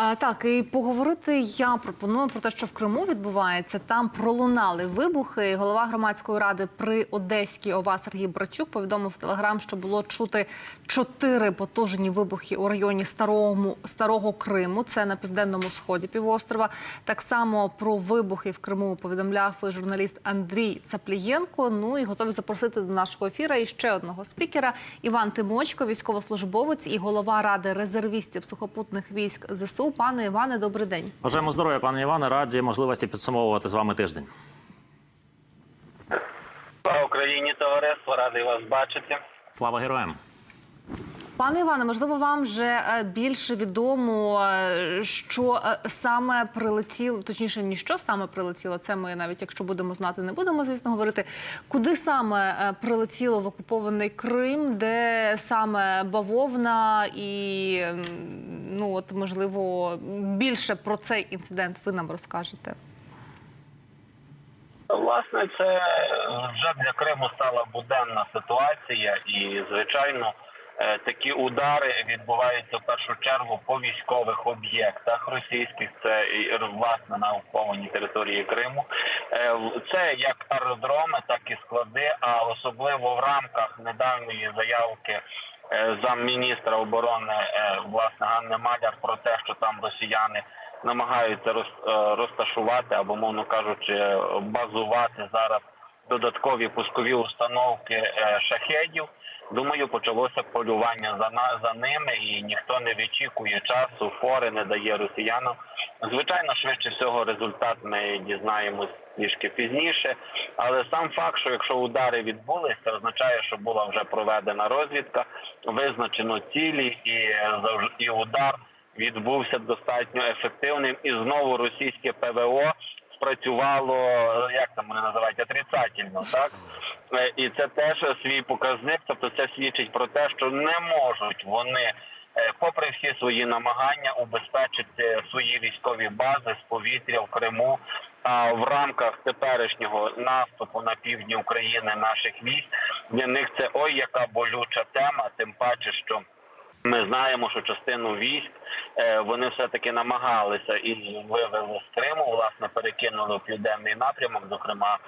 Так, і поговорити я пропоную про те, що в Криму відбувається. Там пролунали вибухи. Голова громадської ради при Одеській ОВА Сергій Брачук повідомив в Телеграм, що було чути чотири потужні вибухи у районі Старого, Старого Криму. Це на південному сході півострова. Так само про вибухи в Криму повідомляв журналіст Андрій Цаплієнко. Ну і готові запросити до нашого ефіра і ще одного спікера Іван Тимочко, військовослужбовець і голова ради резервістів сухопутних військ ЗСУ. Пане Іване, добрий день. Бажаємо здоров'я, пане Іване. Раді можливості підсумовувати з вами тиждень. Слава Україні, товариство, радий вас бачити. Слава героям! Пане Іване, можливо, вам вже е, більше відомо, е, що е, саме прилетіло, точніше, ні що саме прилетіло. Це ми навіть якщо будемо знати, не будемо звісно говорити. Куди саме прилетіло в окупований Крим, де саме бавовна, і ну от можливо більше про цей інцидент ви нам розкажете. Власне, це вже для Криму стала буденна ситуація, і звичайно, такі удари відбуваються в першу чергу по військових об'єктах російських. Це власне на окупованій території Криму. Е, Це як аеродроми, так і склади. А особливо в рамках недавньої заявки е, замміністра оборони е, власне Ганни Маляр про те, що там росіяни намагаються роз- е, розташувати або, мовно кажучи, базувати зараз додаткові пускові установки е, шахедів. Думаю, почалося полювання за на за ними, і ніхто не відчікує часу, фори не дає росіянам. Звичайно, швидше всього, результат ми дізнаємось трішки пізніше. Але сам факт, що якщо удари відбулися, означає, що була вже проведена розвідка, визначено цілі і завж- і удар відбувся достатньо ефективним. І знову російське ПВО спрацювало, як там вони називають, отрицательно, так? Е, І це теж свій показник. Тобто, це свідчить про те, що не можуть вони, е, попри всі свої намагання, убезпечити свої військові бази з повітря в Криму. А в рамках теперішнього наступу на півдні України наших військ для них це ой, яка болюча тема, тим паче, що. Ми знаємо, що частину військ е, вони все таки намагалися і вивели з Криму, власне, перекинули в південний напрямок, зокрема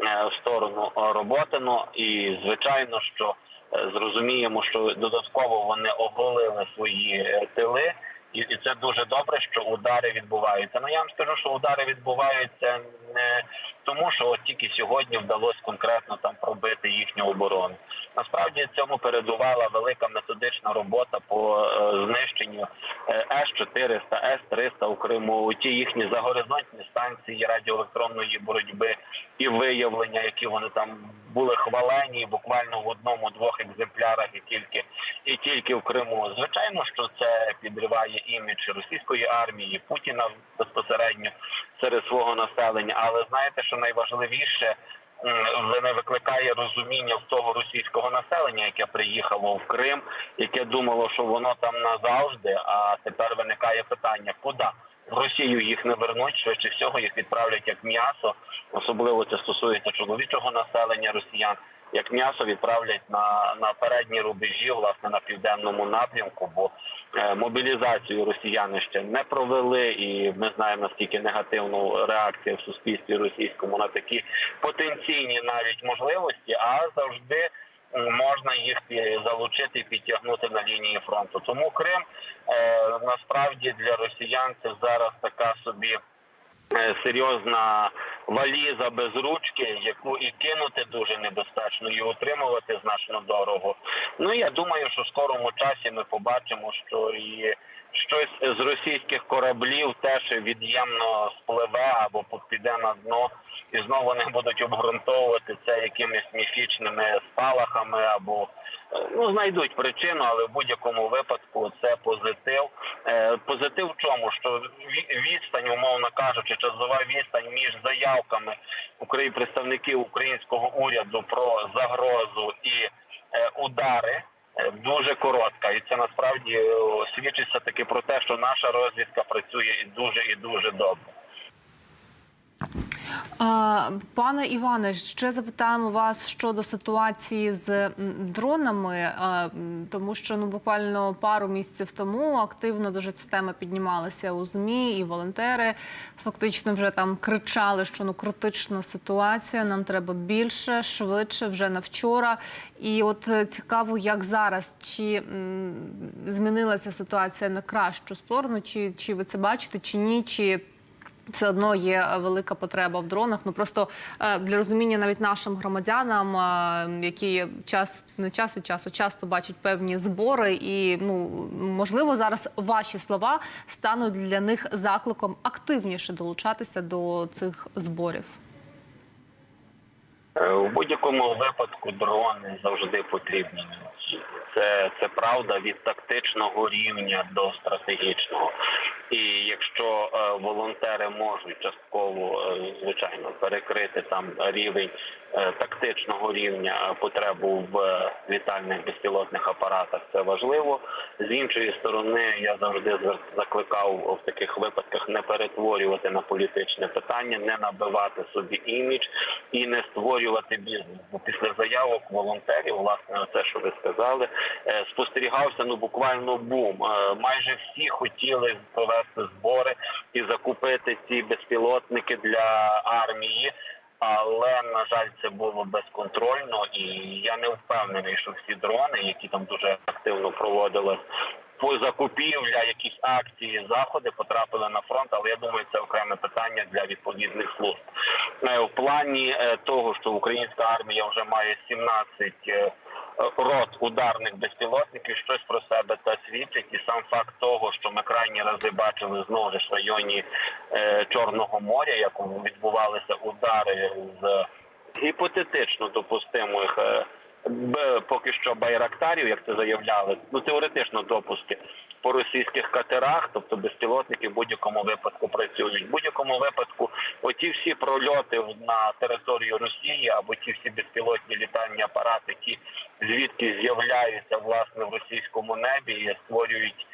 е, в сторону Роботину. І звичайно, що е, зрозуміємо, що додатково вони оголили свої тили. І, і це дуже добре, що удари відбуваються. Ну я вам скажу, що удари відбуваються не тому, що от тільки сьогодні вдалося конкретно там пробити їхню оборону. Насправді цьому передувала велика методична робота по е, знищенню С-400, С-300 у Криму. Ті їхні загоризонтні станції радіоелектронної боротьби і виявлення, які вони там були хвалені буквально в одному-двох екземплярах, і тільки і тільки в Криму. Звичайно, що це підриває імідж російської армії Путіна безпосередньо серед свого населення. Але знаєте, що найважливіше. Не викликає розуміння в того російського населення, яке приїхало в Крим, яке думало, що воно там назавжди. А тепер виникає питання, куди в Росію їх не вернуть. Швидше всього їх відправлять як м'ясо. Особливо це стосується чоловічого населення росіян. Як м'ясо відправлять на, на передні рубежі, власне на південному напрямку, бо мобілізацію росіяни ще не провели, і ми знаємо наскільки негативну реакцію в суспільстві російському на такі потенційні навіть можливості, а завжди можна їх залучити і підтягнути на лінії фронту. Тому Крим е, насправді для росіян це зараз така собі. е, Серйозна валіза без ручки, яку і кинути дуже небезпечно, і утримувати значно дорого. Ну я думаю, що в скорому часі ми побачимо, що і щось з російських кораблів теж від'ємно спливе або піде на дно, і знову вони будуть обґрунтовувати це якимись міфічними спалахами або ну знайдуть причину, але в будь-якому випадку це позитив. Е, Позитив в чому? Що ві- відстань, умовно кажучи, часова відстань між заявками представників українського уряду про загрозу і е, удари. е, Дуже коротка, і це насправді свідчить все таки про те, що наша розвідка працює і дуже і дуже добре. Пане Іване, ще запитаємо вас щодо ситуації з дронами, тому що ну буквально пару місяців тому активно дуже ця тема піднімалася у змі, і волонтери фактично вже там кричали, що ну критична ситуація, нам треба більше, швидше, вже на вчора. І от е, цікаво, як зараз чи змінилася ситуація на кращу сторону, чи, чи ви це бачите, чи ні, чи все одно є е, велика потреба в дронах. Ну просто е, для розуміння навіть нашим громадянам, е, які час не час від часу часто бачать певні збори, і ну можливо зараз ваші слова стануть для них закликом активніше долучатися до цих зборів. В будь-якому випадку дрони завжди потрібні. Це, це правда від тактичного рівня до стратегічного. І якщо е, волонтери можуть частково, е, звичайно, перекрити там рівень е, тактичного рівня потребу в літальних безпілотних апаратах, це важливо. З іншої сторони, я завжди закликав в таких випадках не перетворювати на політичне питання, не набивати собі імідж і не створювати бізнес. Бо після заявок волонтерів, власне, це що ви сказали, спостерігався ну буквально бум. Майже всі хотіли провести збори і закупити ці безпілотники для армії. Але на жаль, це було безконтрольно, і я не впевнений, що всі дрони, які там дуже активно проводились по закупівля, якісь акції, заходи потрапили на фронт. Але я думаю, це окреме питання для відповідних служб. Е, В плані е, того, що українська армія вже має 17 е, рот ударних безпілотників, щось про себе та свідчить, і сам факт того, що ми крайні рази бачили знову ж в районі е, Чорного моря, як відбувалися удари з гіпотетично допустимих. е, Поки що байрактарів, як це заявляли, ну теоретично допуски по російських катерах, тобто безпілотники в будь-якому випадку працюють. В будь-якому випадку, оті всі прольоти на територію Росії або ті всі безпілотні літальні апарати, які звідки з'являються власне в російському небі і створюють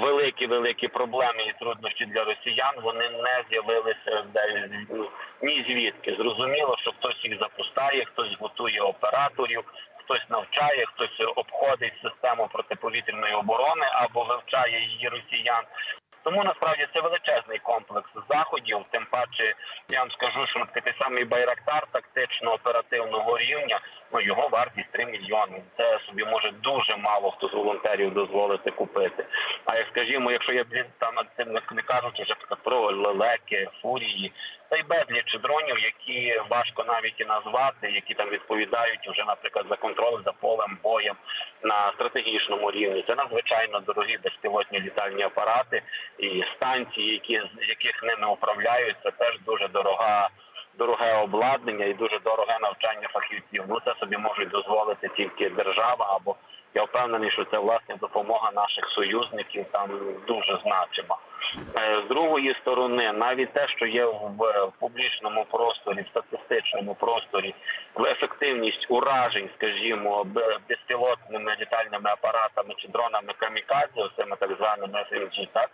великі великі проблеми і труднощі для росіян. Вони не з'явилися ну, ні звідки. Зрозуміло, що хтось їх запускає, хтось готує операторів. Хтось навчає, хтось обходить систему протиповітряної оборони або вивчає її росіян. Тому насправді це величезний комплекс заходів. Тим паче, я вам скажу, що той самий Байрактар тактично оперативного рівня, ну його вартість 3 мільйони. Це собі може дуже мало хто з волонтерів дозволити купити. А як скажімо, якщо я там над цим не- кажучи вже про лелеки, фурії, та й безліч дронів, які важко навіть і назвати, які там відповідають вже, наприклад, за контроль за полем боєм на стратегічному рівні. Це надзвичайно дорогі безпілотні літальні апарати і станції, які з яких ними управляють, це теж дуже дорога. Дороге обладнання і дуже дороге навчання фахівців. Ну це собі можуть дозволити тільки держава, або я впевнений, що це власне допомога наших союзників там дуже значима. Е, З другої сторони, навіть те, що є в публічному просторі, в статистичному просторі, в ефективність уражень, скажімо, безпілотними літальними апаратами чи дронами камікадзе, цими так званими FMG, так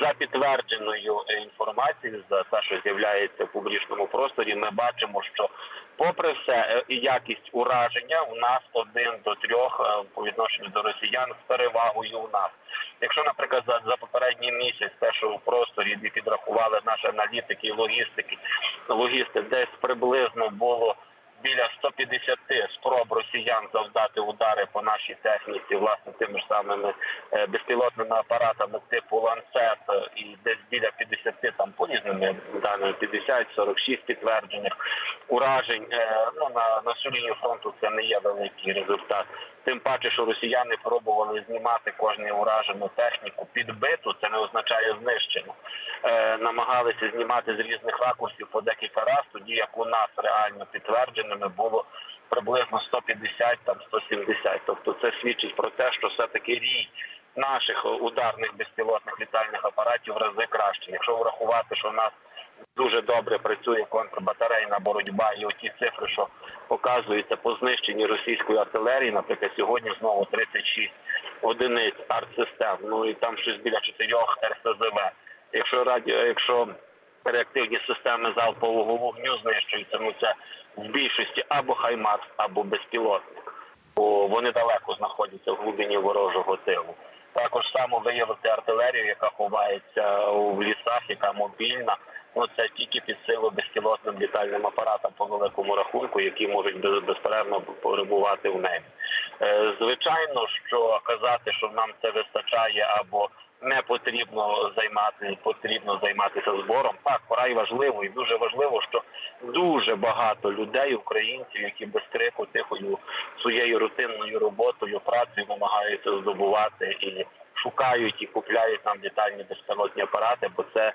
за підтвердженою інформацією, за те, що з'являється в публічному просторі, ми бачимо, що попри все е, якість ураження у нас один до трьох е, по відношенню до росіян з перевагою у нас. Якщо, наприклад, за, за попередній місяць, те, що в просторі підрахували наші аналітики і логістики, логісти, десь приблизно було біля 150 спроб росіян завдати удари по нашій техніці, власне, тими ж самими е, безпілотними апаратами типу ланцет, і десь біля 50, там по різними даними 50-46 підтверджених уражень. Е, Ну на, на всю лінію фронту це не є великий результат. Тим паче, що росіяни пробували знімати кожну уражену техніку підбиту, це не означає знищену. Е, намагалися знімати з різних ракурсів по декілька разів, тоді як у нас реально підтвердженими було приблизно 150 там 170. Тобто це свідчить про те, що все таки рій наших ударних безпілотних літальних апаратів в рази краще. Якщо врахувати, що в нас дуже добре працює контрбатарейна боротьба, і оті цифри, що показуються по знищенні російської артилерії, наприклад, сьогодні знову 36 одиниць артсистем, ну і там щось біля 4 РСЗВ. Якщо раді, якщо реактивні системи залпового вогню знищуються. Ну це в більшості або хаймарс, або безпілотник, бо вони далеко знаходяться в глибині ворожого тилу. Також само виявити артилерію, яка ховається в лісах, яка мобільна. Ну це тільки під силу безпілотним літальним апаратам по великому рахунку, які можуть без- безперервно перебувати в небі. Е, Звичайно, що казати, що нам це вистачає або не потрібно займати, потрібно займатися збором. Так, пора важливо, і дуже важливо, що дуже багато людей, українців, які без крику тихою своєю рутинною роботою, працею намагаються здобувати і шукають і купляють нам літальні безпілотні апарати, бо це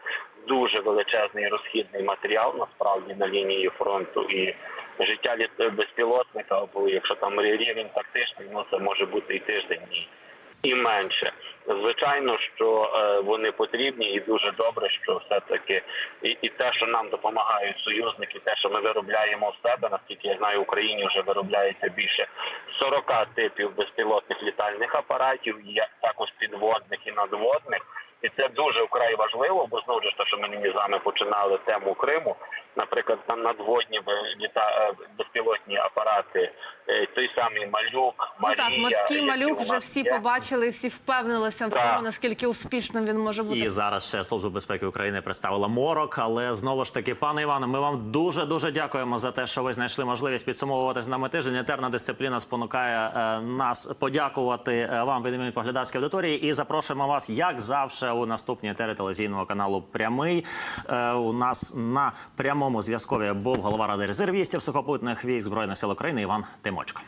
дуже величезний розхідний матеріал насправді на лінії фронту. І життя безпілотника, або якщо там рівень тактичний, ну це може бути і тиждень і, менше. Звичайно, що е, вони потрібні, і дуже добре, що все таки і, і те, що нам допомагають союзники, те, що ми виробляємо в себе, наскільки я знаю, в Україні вже виробляється більше 40 типів безпілотних літальних апаратів, є також підводних і надводних. І це дуже вкрай важливо, бо знову ж те, що ми вами починали тему Криму. Наприклад, там надводні літа е, безпілотні апарати, е, той самий малюк, Ну Марія, так, морський малюк вже всі є. побачили, всі впевнилися в тому, наскільки успішним він може бути. І зараз ще Служба безпеки України представила морок. Але знову ж таки, пане Іване, ми вам дуже дуже дякуємо за те, що ви знайшли можливість підсумовувати з нами тиждень. Етерна дисципліна спонукає е, нас подякувати вам від імені поглядацької аудиторії і запрошуємо вас, як завжди, у наступній етері телевізійного каналу Прямий. У нас на прямому зв'язкові був голова ради резервістів сухопутних військ збройних сил України Іван Тимочко.